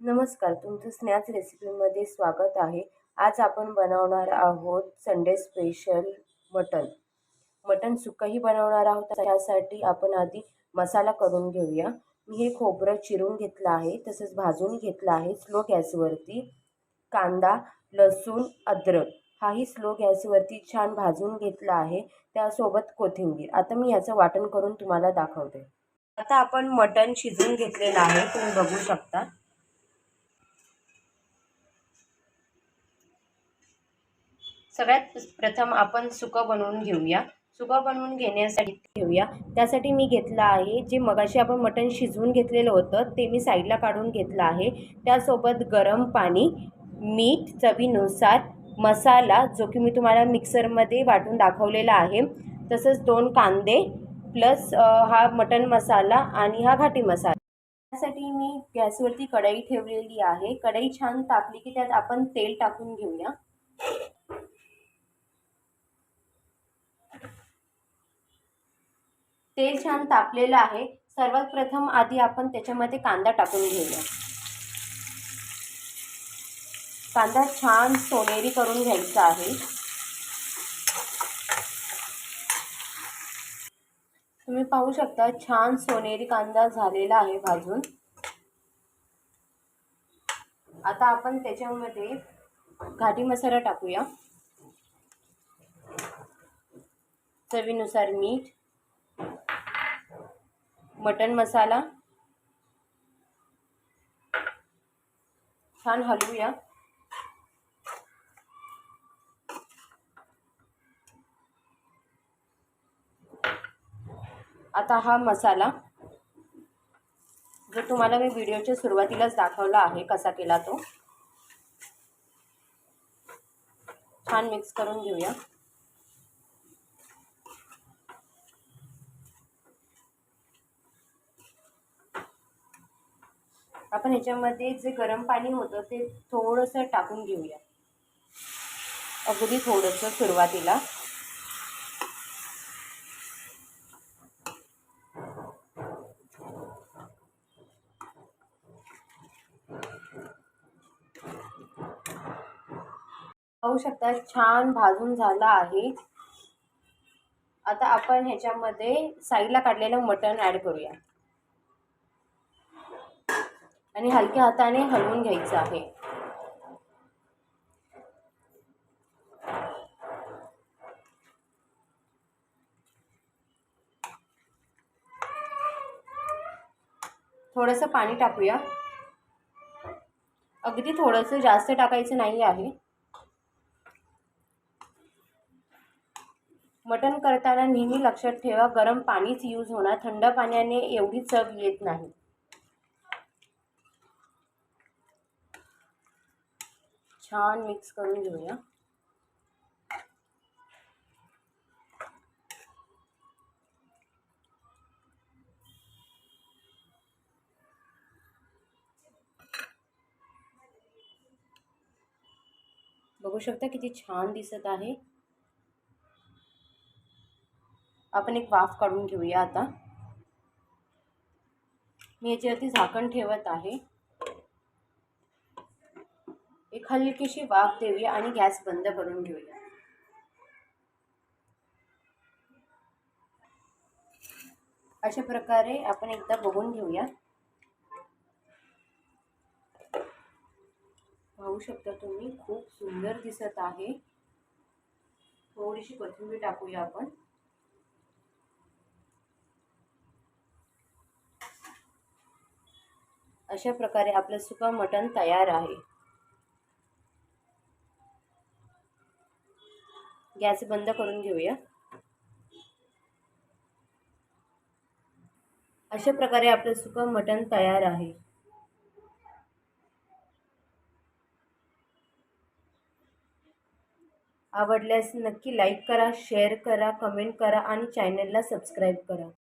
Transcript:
नमस्कार तुमचं स्नॅक्स रेसिपीमध्ये स्वागत आहे. आज आपण बनवणार आहोत संडे स्पेशल मटन मटन सुकंही बनवणार आहोत त्यासाठी आपण आधी मसाला करून घेऊया. मी हे खोबरं चिरून घेतलं आहे तसंच भाजून घेतलं आहे स्लो गॅसवरती. कांदा लसूण अद्रक हाही स्लो गॅसवरती छान भाजून घेतला आहे त्यासोबत कोथिंबीर. आता मी याचं वाटण करून तुम्हाला दाखवते. आता आपण मटण शिजवून घेतलेलं आहे तुम्ही बघू शकता. सगळ्यात प्रथम आपण सुकं बनवून घेऊया. सुकं बनवून घेण्यासाठी घेऊया त्यासाठी मी घेतलं आहे जे मगाशी आपण मटण शिजवून घेतलेलं होतं ते मी साईडला काढून घेतलं आहे. त्यासोबत गरम पाणी मीठ चवीनुसार मसाला जो की मी तुम्हाला मिक्सरमध्ये वाटून दाखवलेला आहे. तसंच दोन कांदे प्लस हा मटण मसाला आणि हा घाटी मसाला. त्यासाठी मी गॅसवरती कढई ठेवलेली आहे. कढई छान तापली की त्यात आपण तेल टाकून घेऊया. तेल छान तापलेलं आहे. सर्वात प्रथम आधी आपण त्याच्यामध्ये कांदा टाकून घेऊया. कांदा छान सोनेरी करून घ्यायचा आहे. तुम्ही पाहू शकता छान सोनेरी कांदा झालेला आहे भाजून. आता आपण त्याच्यामध्ये घाटी मसाला टाकूया. चवीनुसार मीठ मटन मसाला. छान हलवूया. आता हा मसाला जो तुम्हाला मी व्हिडिओच्या सुरुवातीलाच दाखवला आहे कसा केला तो. छान मिक्स करून घेऊया. आपण ह्याच्यामध्ये जे गरम पाणी होतं ते थोडंसं टाकून घेऊया. अगदी थोडंसं सुरुवातीला. पाहू शकता छान भाजून झाला आहे. आता आपण ह्याच्यामध्ये साईडला काढलेलं मटण ॲड करूया. आणि हलक्या हाताने हलवून घ्यायचं आहे. थोडंसं पाणी टाकूया. अगदी थोडंसं जास्त टाकायचं नाही आहे. मटण करताना नेहमी लक्षात ठेवा गरम पाणीच यूज होणार थंड पाण्याने एवढी चव येत नाही. छान मिक्स घेऊया बघू शकता किती छान दिसत आहे। आपण एक वाफ घेऊया आता। मी याच्यावरती झाकण ठेवत एक हलकीशी वाफ देऊया आणि गॅस बंद करून घेऊया. अशा प्रकारे आपण एकदा बघून घेऊया. पाहू शकता तुम्ही खूप सुंदर दिसत आहे. थोडीशी कोथिंबीर टाकूया आपण. अशा प्रकारे आपलं सुका मटण तयार आहे. गॅस बंद करून घेऊया. अशा प्रकारे आपलं सुकं मटण तयार आहे. आवडल्यास नक्की लाईक करा शेअर करा कमेंट करा आणि चॅनलला सबस्क्राईब करा.